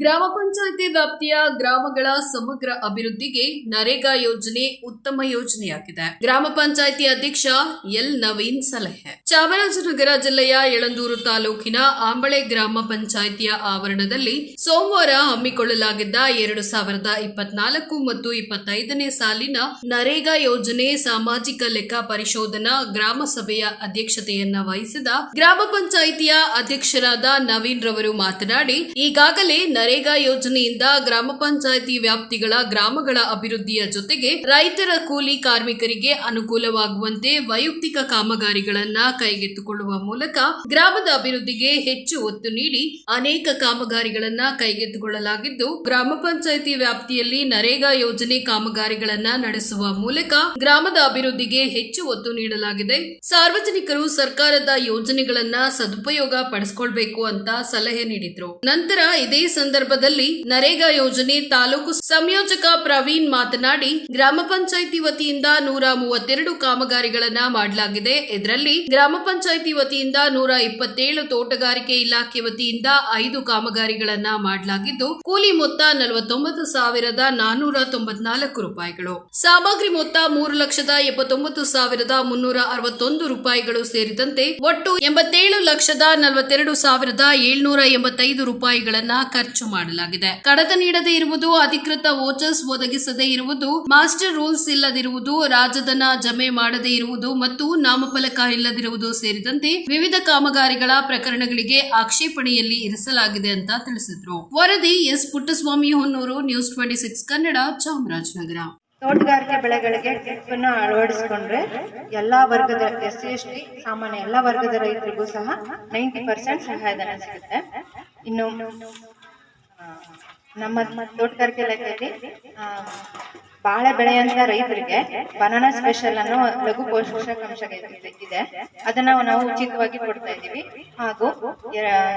ಗ್ರಾಮ ಪಂಚಾಯತಿ ವ್ಯಾಪ್ತಿಯ ಗ್ರಾಮಗಳ ಸಮಗ್ರ ಅಭಿವೃದ್ಧಿಗೆ ನರೇಗಾ ಯೋಜನೆ ಉತ್ತಮ ಯೋಜನೆಯಾಗಿದೆ. ಗ್ರಾಮ ಪಂಚಾಯತಿ ಅಧ್ಯಕ್ಷ ಎಲ್ ನವೀನ್ ಸಲಹೆ. ಚಾಮರಾಜನಗರ ಜಿಲ್ಲೆಯ ಯಳಂದೂರು ತಾಲೂಕಿನ ಆಂಬಳೆ ಗ್ರಾಮ ಪಂಚಾಯಿತಿಯ ಆವರಣದಲ್ಲಿ ಸೋಮವಾರ ಹಮ್ಮಿಕೊಳ್ಳಲಾಗಿದ್ದ ಎರಡು ಸಾವಿರದ ಇಪ್ಪತ್ನಾಲ್ಕು ಮತ್ತು ಇಪ್ಪತ್ತೈದನೇ ಸಾಲಿನ ನರೇಗಾ ಯೋಜನೆ ಸಾಮಾಜಿಕ ಲೆಕ್ಕ ಪರಿಶೋಧನಾ ಗ್ರಾಮ ಸಭೆಯ ಅಧ್ಯಕ್ಷತೆಯನ್ನ ವಹಿಸಿದ ಗ್ರಾಮ ಪಂಚಾಯಿತಿಯ ಅಧ್ಯಕ್ಷರಾದ ನವೀನ್ ರವರು ಮಾತನಾಡಿ, ಈಗಾಗಲೇ ನರೇಗಾ ಯೋಜನೆಯಿಂದ ಗ್ರಾಮ ಪಂಚಾಯಿತಿ ವ್ಯಾಪ್ತಿಗಳ ಗ್ರಾಮಗಳ ಅಭಿವೃದ್ಧಿಯ ಜೊತೆಗೆ ರೈತರ ಕೂಲಿ ಕಾರ್ಮಿಕರಿಗೆ ಅನುಕೂಲವಾಗುವಂತೆ ವೈಯಕ್ತಿಕ ಕಾಮಗಾರಿಗಳನ್ನ ಕೈಗೆತ್ತಿಕೊಳ್ಳುವ ಮೂಲಕ ಗ್ರಾಮದ ಅಭಿವೃದ್ಧಿಗೆ ಹೆಚ್ಚು ಒತ್ತು ನೀಡಿ ಅನೇಕ ಕಾಮಗಾರಿಗಳನ್ನ ಕೈಗೆತ್ತಿಕೊಳ್ಳಲಾಗಿದ್ದು, ಗ್ರಾಮ ಪಂಚಾಯಿತಿ ವ್ಯಾಪ್ತಿಯಲ್ಲಿ ನರೇಗಾ ಯೋಜನೆ ಕಾಮಗಾರಿಗಳನ್ನ ನಡೆಸುವ ಮೂಲಕ ಗ್ರಾಮದ ಅಭಿವೃದ್ಧಿಗೆ ಹೆಚ್ಚು ಒತ್ತು ನೀಡಲಾಗಿದೆ. ಸಾರ್ವಜನಿಕರು ಸರ್ಕಾರದ ಯೋಜನೆಗಳನ್ನ ಸದುಪಯೋಗ ಪಡಿಸಿಕೊಳ್ಬೇಕು ಅಂತ ಸಲಹೆ ನೀಡಿದ್ರು. ನಂತರ ಇದೇ ಸಂದರ್ಭದಲ್ಲಿ ನರೇಗಾ ಯೋಜನೆ ತಾಲೂಕು ಸಂಯೋಜಕ ಪ್ರವೀಣ್ ಮಾತನಾಡಿ, ಗ್ರಾಮ ಪಂಚಾಯಿತಿ ವತಿಯಿಂದ ನೂರ ಮೂವತ್ತೆರಡು ಕಾಮಗಾರಿಗಳನ್ನ ಮಾಡಲಾಗಿದೆ. ಇದರಲ್ಲಿ ಗ್ರಾಮ ಪಂಚಾಯಿತಿ ವತಿಯಿಂದ ನೂರ ಇಪ್ಪತ್ತೇಳು ತೋಟಗಾರಿಕೆ ಇಲಾಖೆ ವತಿಯಿಂದ ಐದು ಕಾಮಗಾರಿಗಳನ್ನ ಮಾಡಲಾಗಿದ್ದು, ಕೂಲಿ ಮೊತ್ತ ನಲವತ್ತೊಂಬತ್ತು ಸಾವಿರದ ನಾನೂರ ತೊಂಬತ್ನಾಲ್ಕು ರೂಪಾಯಿಗಳು. ಸಾಮಗ್ರಿ ಮೊತ್ತ ಮೂರು ಲಕ್ಷದ ಎಪ್ಪತ್ತೊಂಬತ್ತು ಸಾವಿರದ ಮುನ್ನೂರ ಅರವತ್ತೊಂದು ರೂಪಾಯಿಗಳು ಸೇರಿದಂತೆ ಒಟ್ಟು ಎಂಬತ್ತೇಳು ಲಕ್ಷದ ನಲವತ್ತೆರಡು ಸಾವಿರದ ಏಳ್ನೂರ ಎಂಬತ್ತೈದು ರೂಪಾಯಿಗಳನ್ನ ಖರ್ಚು ಮಾಡಲಾಗಿದೆ. ಕಡತ ನೀಡದೇ ಇರುವುದು ಅಧಿಕೃತ ವೋಚರ್ಸ್ ಒದಗಿಸದೇ ಇರುವುದು, ಮಾಸ್ಟರ್ ರೂಲ್ಸ್ ಇಲ್ಲದಿರುವುದು, ರಾಜಧನ ಜಮೆ ಮಾಡದೇ ಇರುವುದು ಮತ್ತು ನಾಮಫಲಕ ಇಲ್ಲದಿರುವುದು ಸೇರಿದಂತೆ ವಿವಿಧ ಕಾಮಗಾರಿಗಳ ಪ್ರಕರಣಗಳಿಗೆ ಆಕ್ಷೇಪಣೆಯಲ್ಲಿ ಇರಿಸಲಾಗಿದೆ ಅಂತ ತಿಳಿಸಿದ್ರು. ವರದಿ S Puttaswamy Honnur, news twenty six Kannada, Chamarajanagar. ತೋಟಗಾರಿಕೆ ಬೆಳೆಗಳಿಗೆ ಟಿಪ್ಪನ್ನ ಅಳವಡಿಸಿಕೊಂಡ್ರೆ ಎಲ್ಲಾ ವರ್ಗದ ಎಸ್ ಸಿ ಸಾಮಾನ್ಯ ಎಲ್ಲಾ ವರ್ಗದ ರೈತರಿಗೂ ಸಹ ನೈಂಟಿ ಪರ್ಸೆಂಟ್ ಸಹಾಯಧನ ಸಿಗುತ್ತೆ. ಇನ್ನು ನಮ್ಮ ತೋಟಗಾರಿಕೆ ಇಲಾಖೆಯಲ್ಲಿ ಬಾಳೆ ಬೆಳೆಯಂತ ರೈತರಿಗೆ ಬನಾನಾ ಸ್ಪೆಷಲ್ ಅನ್ನೋ ಲಘು ಪೋಷಕಾಂಶ ಇದೆ- ಅದನ್ನ ನಾವು ಉಚಿತವಾಗಿ ಕೊಡ್ತಾ ಇದ್ದೀವಿ. ಹಾಗೂ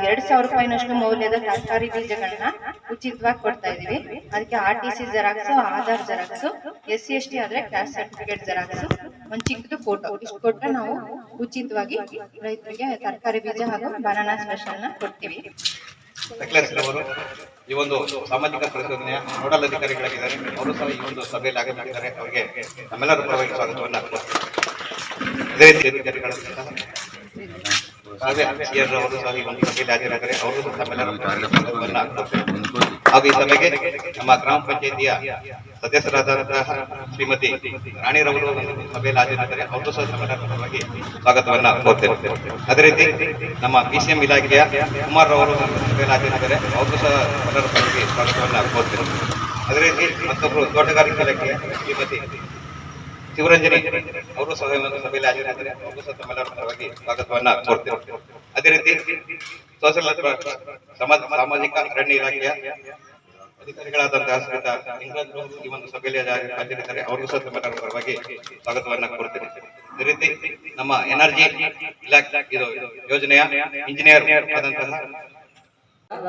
ಎರಡ್ ಸಾವಿರ ರೂಪಾಯಿನಷ್ಟು ಮೌಲ್ಯದ ತರಕಾರಿ ಬೀಜಗಳನ್ನ ಉಚಿತವಾಗಿ ಕೊಡ್ತಾ ಇದೀವಿ ಅದಕ್ಕೆ R T C xerox, Aadhaar xerox, S C S T ಆದ್ರೆ ಕ್ಯಾಸ್ಟ್ ಸರ್ಟಿಫಿಕೇಟ್ ಜೆರಾಕ್ಸ್, ಒಂದ್ ಚಿಕ್ಕದು ಫೋಟೋ. ಇಷ್ಟು ನಾವು ಉಚಿತವಾಗಿ ರೈತರಿಗೆ ತರಕಾರಿ ಬೀಜ ಹಾಗೂ ಬನಾನಾ ಸ್ಪೆಷಲ್ನ ಕೊಡ್ತೀವಿ. ಈ ಒಂದು ಸಾಮಾಜಿಕ ಪರಿಶೋಧನೆಯ ನೋಡಲ್ ಅಧಿಕಾರಿಗಳಾಗಿದ್ದಾರೆ. ಅವರು ಸಹ ಈ ಒಂದು ಸಭೆಯಲ್ಲಿ ಆಗಮಿಸಿದ್ದಾರೆ. ಅವರಿಗೆ ನಮ್ಮೆಲ್ಲರ ಪರವಾಗಿ ಸ್ವಾಗತವನ್ನು ಅದೇ ರೀತಿ ಅಧಿಕಾರಿಗಳು ಸಿಯರ್ ಅವರು ಸಹ ಈ ಒಂದು ಸಭೆಯಲ್ಲಿ ಹಾಜರಾಗಿದ್ದಾರೆ ಅವರು ಸಹ ನಮ್ಮೆಲ್ಲರ ಪರವಾಗಿ ಸ್ವಾಗತವನ್ನು ಹಾಗೂ ಈ ಸಭೆಗೆ ನಮ್ಮ ಗ್ರಾಮ ಪಂಚಾಯಿತಿಯ ಸದಸ್ಯರಾದಂತಹ ಶ್ರೀಮತಿ ರಾಣಿರವರು ಸಭೆಯಲ್ಲಿ ಹಾಜರಿದ್ದಾರೆ. ಅವರು ಸಹ ನಮ್ಮೆಲ್ಲರ ಪರವಾಗಿ ಸ್ವಾಗತವನ್ನ ಕೋರ್ತೇವೆ ಅದೇ ರೀತಿ ನಮ್ಮ ಬಿ ಸಿ ಎಂ ಇಲಾಖೆಯ ಕುಮಾರ್ ರವರು ಸಭೆಯಲ್ಲಿ ಹಾಜರಿದ್ದಾರೆ. ಅವರು ಸಹ ಪರವಾಗಿ ಸ್ವಾಗತವನ್ನ ಕೋರ್ತೇವೆ ಅದೇ ರೀತಿ ಮತ್ತೊಬ್ಬರು ತೋಟಗಾರಿಕೆ ಇಲಾಖೆಯ ಶ್ರೀಮತಿ ಶಿವರಂಜನಿ ಅವರು ಸಹ ಸಭೆಯಲ್ಲಿ ಹಾಜರಿದ್ದಾರೆ. ಅವರು ಸಹ ತಮ್ಮೆಲ್ಲರ ಪರವಾಗಿ ಸ್ವಾಗತವನ್ನ ಕೋರ್ತೇವೆ ಅದೇ ರೀತಿ ಸೋಷಲ್ ಸಮಾಜ, ಸಾಮಾಜಿಕ ಅರಣ್ಯ ಇಲಾಖೆಯ ಅಧಿಕಾರಿಗಳಾದಂತಹ ಸಹಿತ ಇಂಗ್ಲೆಂಡ್ ಈ ಒಂದು ಸಭೆಯಲ್ಲಿ ಹಾಜರಿ- ಹಾಜರಿದ್ದಾರೆ. ಅವ್ರಿಗೂ ಸಹ ತುಂಬಾ ಪರವಾಗಿ ಸ್ವಾಗತವನ್ನ ಕೊಡ್ತೇನೆ ಅದೇ ರೀತಿ ನಮ್ಮ ಎನರ್ಜಿ ಇಲಾಖೆ ಇದು ಯೋಜನೆಯ ಇಂಜಿನಿಯರ್ ಆದಂತಹ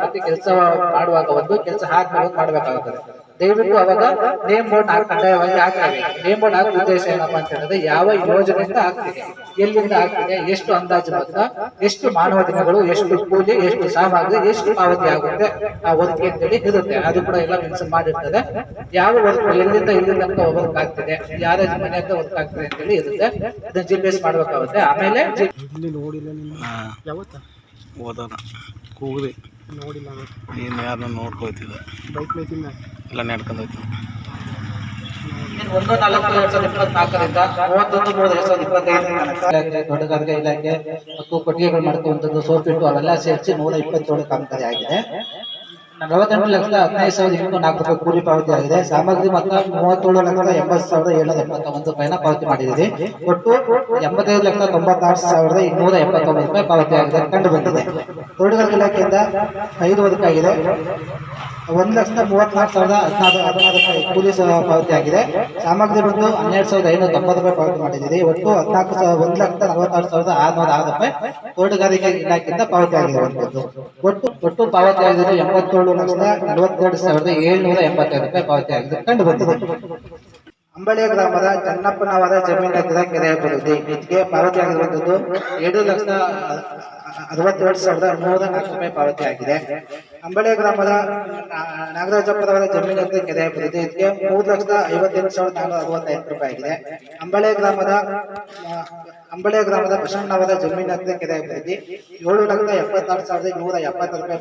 ಮತ್ತೆ ಕೆಲಸ ಮಾಡುವಾಗ ಒಂದು ಕೆಲಸ ಹಾಕಿ ಮಾಡಬೇಕಾಗುತ್ತದೆ. ದಯವಿಟ್ಟು ಅವಾಗ ನೇಮ್ ಬೋರ್ಡ್ ಕಡ್ಡಾಯವಾಗಿ ಹಾಕ್ತೇವೆ ನೇಮ್ ಬೋರ್ಡ್ ಹಾಕೋ ಉದ್ದೇಶ ಏನಪ್ಪಾ ಅಂತ ಹೇಳಿದ್ರೆ ಯಾವ ಯೋಜನೆಯಿಂದ ಆಗ್ತಿದೆ? ಎಲ್ಲಿಂದ ಆಗ್ತಿದೆ? ಎಷ್ಟು ಅಂದಾಜು ಮೊತ್ತ? ಎಷ್ಟು ಮಾನವ ದಿನಗಳು? ಎಷ್ಟು ಕೂಲಿ ಎಷ್ಟು ಸಾಮಗ್ರಿ? ಎಷ್ಟು ಪಾವತಿ ಆಗುತ್ತೆ? ಆ ಒದಗಿ ಅಂತೇಳಿ ಇರುತ್ತೆ ಅದು ಕೂಡ ಎಲ್ಲ ಮೆನ್ಷನ್ ಮಾಡಿರ್ತದೆ. ಯಾವ ವರ್ಕ್ ಎಲ್ಲಿಂದ ಇಲ್ಲಿ ತನಕ ವರ್ಕ್ ಆಗ್ತಿದೆ? ಯಾರ ಮನೆಯಿಂದ ವರ್ಕ್ ಆಗ್ತಿದೆ ಅಂತೇಳಿ ಇರುತ್ತೆ ಅದನ್ನ ಜಿ ಪಿ ಎಸ್ ಮಾಡ್ಬೇಕಾಗುತ್ತೆ. ಆಮೇಲೆ ನೋಡಿಲ್ಲ ನೀನು ಯಾರನ್ನ ನೋಡ್ಕೋತಿದ್ದೆ ಬೈಕ್ ಇಲ್ಲ ನಡ್ಕೊಂಡು ಹೋಯ್ತು ಒಂದು ನಾಲ್ಕು ಎರಡ್ ಸಾವಿರದ ಇಪ್ಪತ್ನಾಲ್ಕರಿಂದ ಮೂವತ್ತೊಂದು ಮೂರು ಎರಡ್ ಸಾವಿರದ ಇಪ್ಪತ್ತೈದು ಇಲಾಖೆ ತೋಟಗಾರಿಕೆ ಇಲಾಖೆ ಮತ್ತು ಕೊಟ್ಟಿಗೆಗಳು ಮಾಡ್ಕೊಂಥದ್ದು ಸೋಪಿಟ್ಟು ಅವೆಲ್ಲ ಸೇರಿಸಿ ನೂರ ಇಪ್ಪತ್ತೇಳು ಕಾಮಗಾರಿ ಆಗಿದೆ. ನಲವತ್ತೆಂಟು ಲಕ್ಷದ ಹದಿನೈದು ಸಾವಿರದ ಇನ್ನೂರ ನಾಲ್ಕು ರೂಪಾಯಿ ಕೂಲಿ ಪಾವತಿ ಆಗಿದೆ. ಸಾಮಗ್ರಿ ಮೊತ್ತ ಮೂವತ್ತೇಳು ಲಕ್ಷದ ಎಂಬತ್ತು ಸಾವಿರದ ಏಳ್ನೂರ ಎಪ್ಪತ್ತ ಒಂದು ರೂಪಾಯಿನ ಪಾವತಿ ಮಾಡಿದ್ದೀವಿ ಒಟ್ಟು ಎಂಬತ್ತೈದು ಲಕ್ಷದ ತೊಂಬತ್ತಾರು ಸಾವಿರದ ಇನ್ನೂರ ಎಪ್ಪತ್ತೊಂಬತ್ತು ರೂಪಾಯಿ ಪಾವತಿ ಆಗಿದೆ ಕಂಡು ಬಂದಿದೆ ತೋಟಗಾರಿಕೆ ಇಲಾಖೆಯಿಂದ ಐದು ಬದುಕಾಗಿದೆ ಒಂದು ಲಕ್ಷದ ಮೂವತ್ನಾಲ್ಕು ಸಾವಿರದ ಹದಿನಾರು ಹದಿನಾರು ರೂಪಾಯಿ ಕೂಲಿ ಪಾವತಿ ಆಗಿದೆ. ಸಾಮಗ್ರಿ ಬಂದು ಹನ್ನೆರಡು ಸಾವಿರದ ಐನೂರ ತೊಂಬತ್ತು ರೂಪಾಯಿ ಪಾವತಿ ಮಾಡಿದ್ದೀರಿ. ಒಟ್ಟು ಹದಿನಾಲ್ಕು ಸಾವಿರ ಒಂದು ಲಕ್ಷದ ನಲವತ್ತಾರು ಸಾವಿರದ ಆರುನೂರ ಆರು ರೂಪಾಯಿ ತೋಟಗಾರಿಕೆ ಇಲಾಖೆಯಿಂದ ಪಾವತಿ ಆಗಿದೆ. ಒಂದು ಒಟ್ಟು ಒಟ್ಟು ಪಾವತಿ ಆಗಿದ್ದು ಎಂಬತ್ತೇಳು ನಲವತ್ತೆರಡು ಸಾವಿರದ ಏಳ್ನೂರ ಎಂಬತ್ತೈದು ರೂಪಾಯಿ ಕಂಡು ಬಂದಿದೆ. ಅಂಬಳೆ ಗ್ರಾಮದ ಚನ್ನಪ್ಪನವರ ಜಮೀನಿನ ಕೆರೆ ಅಭಿವೃದ್ಧಿ ಇದಕ್ಕೆ ಪಾವತಿ ಆಗಿರುವಂತದ್ದು ಎರಡು ಲಕ್ಷದ ಅರವತ್ತೆರಡು ಸಾವಿರದ ನೂರ ನಾಲ್ಕು ರೂಪಾಯಿ ಪಾವತಿ ಆಗಿದೆ. ಅಂಬಳೆ ಗ್ರಾಮದ ನಾಗರಾಜಪ್ಪನವರ ಜಮೀನ ಕೆರೆ ಅಭಿವೃದ್ಧಿ ಇದಕ್ಕೆ ಮೂರು ಲಕ್ಷದ ಐವತ್ತೆಂಟು ಸಾವಿರದ ನಾನ್ನೂರ ಅರವತ್ತೈದು ರೂಪಾಯಿ ಆಗಿದೆ. ಅಂಬಳೆ ಗ್ರಾಮದ ಅಂಬಳೆ ಗ್ರಾಮದ ಬಸವಣ್ಣವರ ಜಮೀನಿನ ಕೆರೆ ಅಭಿವೃದ್ಧಿ ಏಳು ಲಕ್ಷದ ಎಪ್ಪತ್ತಾರು ಸಾವಿರದ ನೂರ ಎಪ್ಪತ್ತು ರೂಪಾಯಿ